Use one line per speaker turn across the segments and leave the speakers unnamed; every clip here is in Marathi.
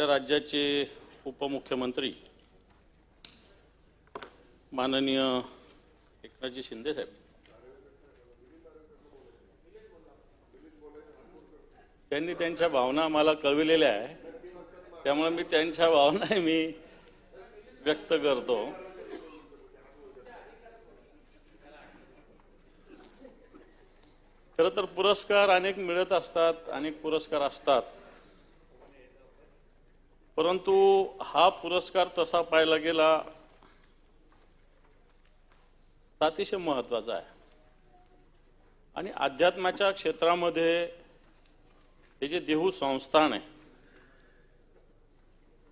आपल्या राज्याचे उपमुख्यमंत्री माननीय एकनाथजी शिंदे साहेब. त्यांनी त्यांच्या भावना मला कळविलेल्या आहे. त्यामुळे मी त्यांच्या भावना मी व्यक्त करतो. खरं तर पुरस्कार अनेक मिळत असतात अनेक पुरस्कार असतात. परंतु हा पुरस्कार तसा पाहायला गेला अतिशय महत्त्वाचा आहे. आणि अध्यात्माच्या क्षेत्रामध्ये हे जे देहू संस्थान आहे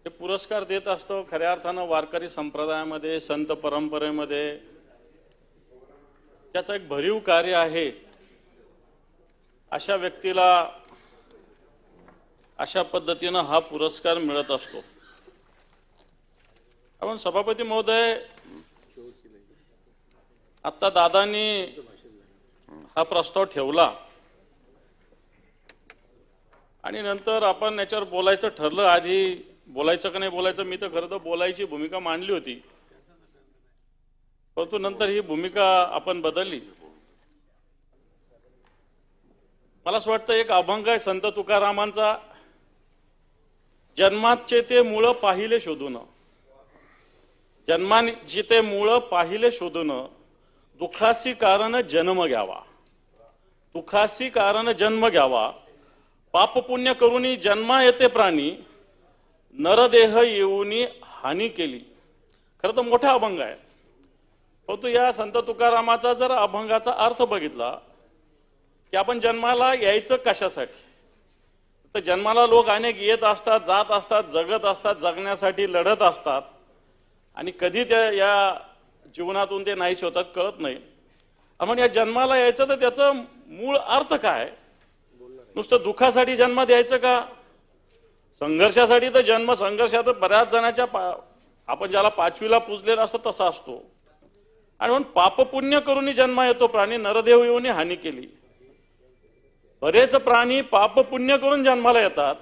ते पुरस्कार देत असतो खऱ्या अर्थानं वारकरी संप्रदायामध्ये संत परंपरेमध्ये. त्याचं एक भरीव कार्य आहे अशा व्यक्तीला अशा पद्धतीनं हा पुरस्कार मिळत असतो. आपण सभापती महोदय आता दादांनी हा प्रस्ताव ठेवला. आणि नंतर आपण याच्यावर बोलायचं ठरलं. आधी बोलायचं का नाही बोलायचं मी तर खरं तर बोलायची भूमिका मांडली होती. परंतु नंतर ही भूमिका आपण बदलली. मला असं वाटतं एक अभंग आहे संत तुकारामांचा. जन्माचे ते मुळ पाहिले शोधून. जन्माचे ते मुळं पाहिले शोधून दुखासी कारण जन्म घ्यावा. दुखासी कारण जन्म घ्यावा. पाप पुण्य करूनी जन्मा येते प्राणी नरदेह येऊनी हानी केली. खरं तर मोठा अभंग आहे. परंतु या संत तुकारामाचा जर अभंगाचा अर्थ बघितला की आपण जन्माला यायचं कशासाठी? तर जन्माला लोक अनेक येत असतात जात असतात जगत असतात जगण्यासाठी लढत असतात. आणि कधी त्या या जीवनातून ते नाहीच होतात कळत नाही. आपण या जन्माला यायचं तर त्याचं मूळ अर्थ काय? नुसतं दुःखासाठी जन्म द्यायचं का? संघर्षासाठी तर जन्म संघर्षात बऱ्याच जणाच्या पा- आपण ज्याला पाचवीला पुजलेला असं तसा असतो. आणि म्हणून पापपुण्य करूनही जन्म येतो प्राणी नरदेव येऊन हानी केली. बरेच प्राणी पाप पुण्य करून जन्माला येतात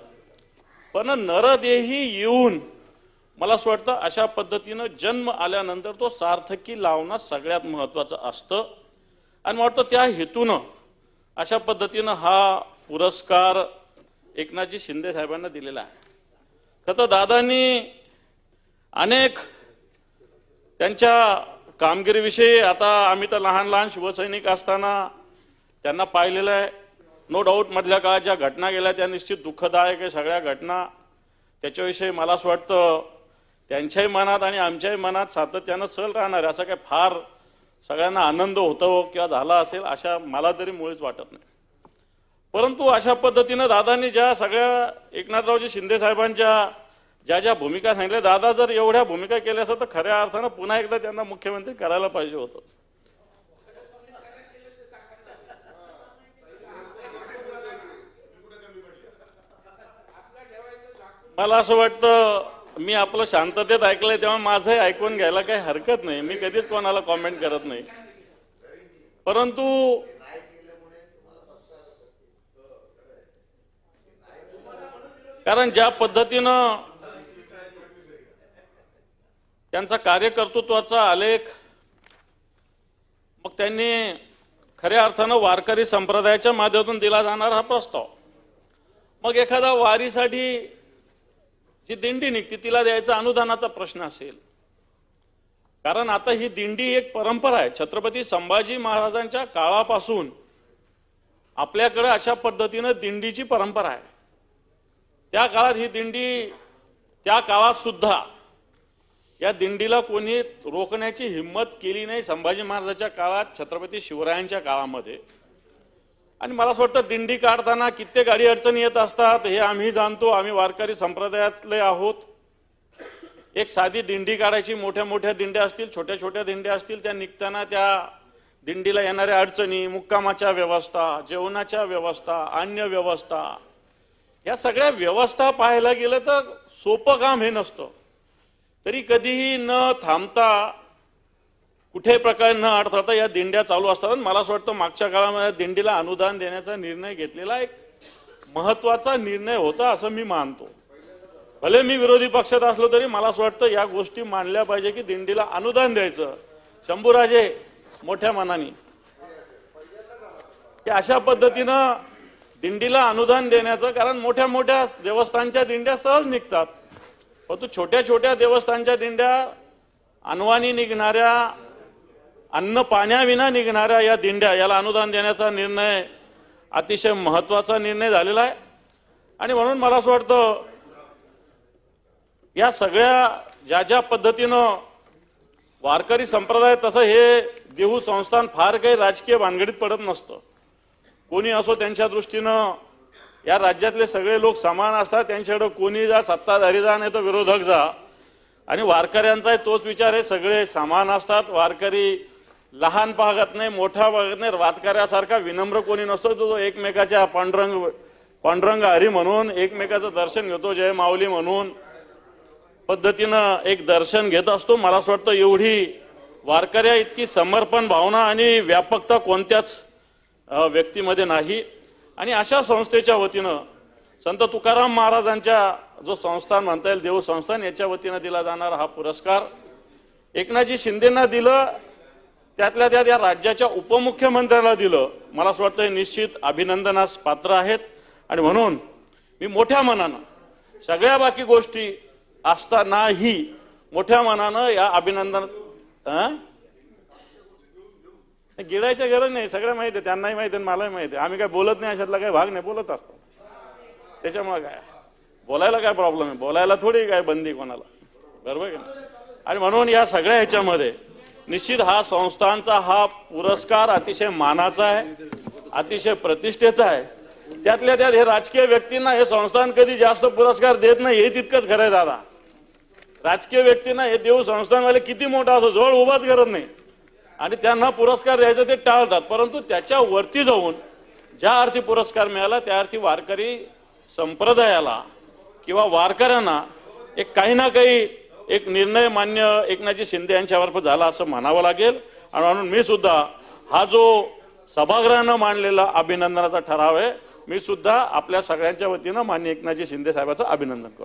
पण नरदेही येऊन मला असं वाटतं अशा पद्धतीनं जन्म आल्यानंतर तो सार्थकी लावणं सगळ्यात महत्वाचं असतं. आणि वाटतं त्या हेतूनं अशा पद्धतीनं हा पुरस्कार एकनाथजी शिंदे साहेबांना दिलेला आहे. खरं दादांनी अनेक त्यांच्या कामगिरीविषयी आता आम्ही तर लहान लहान शिवसैनिक असताना त्यांना पाहिलेलं आहे. नो डाऊट मधल्या काळात ज्या घटना गेल्या त्या निश्चित दुःखदायक आहे. सगळ्या घटना त्याच्याविषयी मला असं वाटतं त्यांच्याही मनात आणि आमच्याही मनात सातत्यानं सल राहणार आहे. असं काय फार सगळ्यांना आनंद होतो किंवा झाला असेल अशा मला तरी मुळीच वाटत नाही. परंतु अशा पद्धतीनं दादांनी ज्या सगळ्या एकनाथरावजी शिंदे साहेबांच्या ज्या ज्या भूमिका सांगितल्या दादा जर एवढ्या भूमिका केल्या असत तर खऱ्या अर्थानं पुन्हा एकदा त्यांना मुख्यमंत्री करायला पाहिजे होतं. मला असं वाटतं मी आपलं शांततेत ऐकलंय तेव्हा माझंही ऐकून घ्यायला काही हरकत नाही. मी कधीच कोणाला कॉमेंट करत नाही. परंतु कारण ज्या पद्धतीनं त्यांचा कार्यकर्तृत्वाचा आलेख मग त्यांनी खऱ्या अर्थानं वारकरी संप्रदायाच्या माध्यमातून दिला जाणारा हा प्रस्ताव. मग एखादा वारीसाठी जी दिंडी निघते तिला द्यायचा अनुदानाचा प्रश्न असेल. कारण आता ही दिंडी एक परंपरा आहे. छत्रपती संभाजी महाराजांच्या काळापासून आपल्याकडे अशा पद्धतीनं दिंडीची परंपरा आहे. त्या काळात ही दिंडी त्या काळात सुद्धा या दिंडीला कोणी रोखण्याची हिंमत केली नाही. संभाजी महाराजांच्या काळात छत्रपती शिवरायांच्या काळामध्ये आणि मला असं वाटतं दिंडी काढताना कित्येक गाडी अडचणी येत असतात हे आम्ही जाणतो आम्ही वारकरी संप्रदायातले आहोत. एक साधी दिंडी काढायची मोठ्या मोठ्या दिंड्या असतील छोट्या छोट्या दिंड्या असतील त्या निघताना त्या दिंडीला येणाऱ्या अडचणी मुक्कामाच्या व्यवस्था जेवणाच्या व्यवस्था अन्य व्यवस्था या सगळ्या व्यवस्था पाहायला गेलं तर सोपं काम हे नसतं. तरी कधीही न थांबता कुठे प्रकारे न अडथळता या दिंड्या चालू असतात? मला असं वाटतं मागच्या काळामध्ये दिंडीला अनुदान देण्याचा निर्णय घेतलेला एक महत्त्वाचा निर्णय होता असं मी मानतो. भले मी विरोधी पक्षात असलो तरी मला असं वाटतं या गोष्टी मांडल्या पाहिजे की दिंडीला अनुदान द्यायचं. शंभूराजे मोठ्या मनाने. की अशा पद्धतीनं दिंडीला अनुदान देण्याचं कारण मोठ्या मोठ्या देवस्थानच्या दिंड्या सहज निघतात. परंतु छोट्या छोट्या देवस्थानच्या दिंड्या अनवानी निघणाऱ्या अन्न पाण्याविना निघणाऱ्या या दिंड्या याला अनुदान देण्याचा निर्णय अतिशय महत्त्वाचा निर्णय झालेला आहे. आणि म्हणून मला असं वाटतं या सगळ्या ज्या ज्या पद्धतीनं वारकरी संप्रदाय तसं हे देहू संस्थान फार काही राजकीय भानगडीत पडत नसतं. कोणी असो त्यांच्या दृष्टीनं या राज्यातले सगळे लोक समान असतात त्यांच्याकडं कोणी जा सत्ताधारी जा नाही तर विरोधक जा. आणि वारकऱ्यांचाही तोच विचार आहे सगळे समान असतात वारकरी लहान भागात नाही मोठ्या भागात नाही वातकऱ्यासारखा विनम्र कोणी नसतो तो तो एकमेकाच्या पांडुरंग पांडुरंग हरी म्हणून एकमेकाचं दर्शन घेतो जय माऊली म्हणून पद्धतीनं एक दर्शन घेत असतो. मला असं वाटतं एवढी वारकऱ्या इतकी समर्पण भावना आणि व्यापकता कोणत्याच व्यक्तीमध्ये नाही. आणि अशा संस्थेच्या वतीनं संत तुकाराम महाराजांच्या जो संस्थान म्हणता येईल देव संस्थान याच्या वतीनं दिला जाणारा हा पुरस्कार. एकनाथजी शिंदेना दिलं. त्यातल्या त्यात या राज्याच्या उपमुख्यमंत्र्याला दिलं. मला असं वाटतं निश्चित अभिनंदनास पात्र आहेत. आणि म्हणून मी मोठ्या मनानं सगळ्या बाकी गोष्टी असतानाही मोठ्या मनानं या अभिनंदन अं? गिळायच्या गरज नाही. सगळं माहिती आहे त्यांनाही माहिती आहे मलाही माहिती आहे आम्ही काय बोलत नाही अशातला काही भाग नाही. बोलत असतो त्याच्यामुळे काय? बोलायला काय प्रॉब्लेम आहे? बोलायला थोडी काय बंदी कोणाला? बरोबर आहे का आणि म्हणून या सगळ्या ह्याच्यामध्ये निश्चित हा संस्थांचा हा पुरस्कार अतिशय मानाचा आहे अतिशय प्रतिष्ठेचा आहे. त्यातल्या त्यात हे राजकीय व्यक्तींना हे संस्थान कधी जास्त पुरस्कार देत नाही हे तितकंच खरं आहे दादा. राजकीय व्यक्तींना हे देऊ संस्थानवाले किती मोठा असो जवळ उभाच करत नाही. आणि त्यांना पुरस्कार द्यायचा ते टाळतात. परंतु त्याच्या वरती जाऊन ज्या अर्थी पुरस्कार मिळाला त्या अर्थी वारकरी संप्रदायाला किंवा वारकऱ्यांना एक काही ना काही एक निर्णय मान्य एकनाथजी शिंदे यांच्यामार्फत झाला असं म्हणावं लागेल. आणि म्हणून मी सुद्धा हा जो सभागृहानं मांडलेला अभिनंदनाचा ठराव आहे मी सुद्धा आपल्या सगळ्यांच्या वतीनं मान्य एकनाथजी शिंदे साहेबांचं अभिनंदन करतो.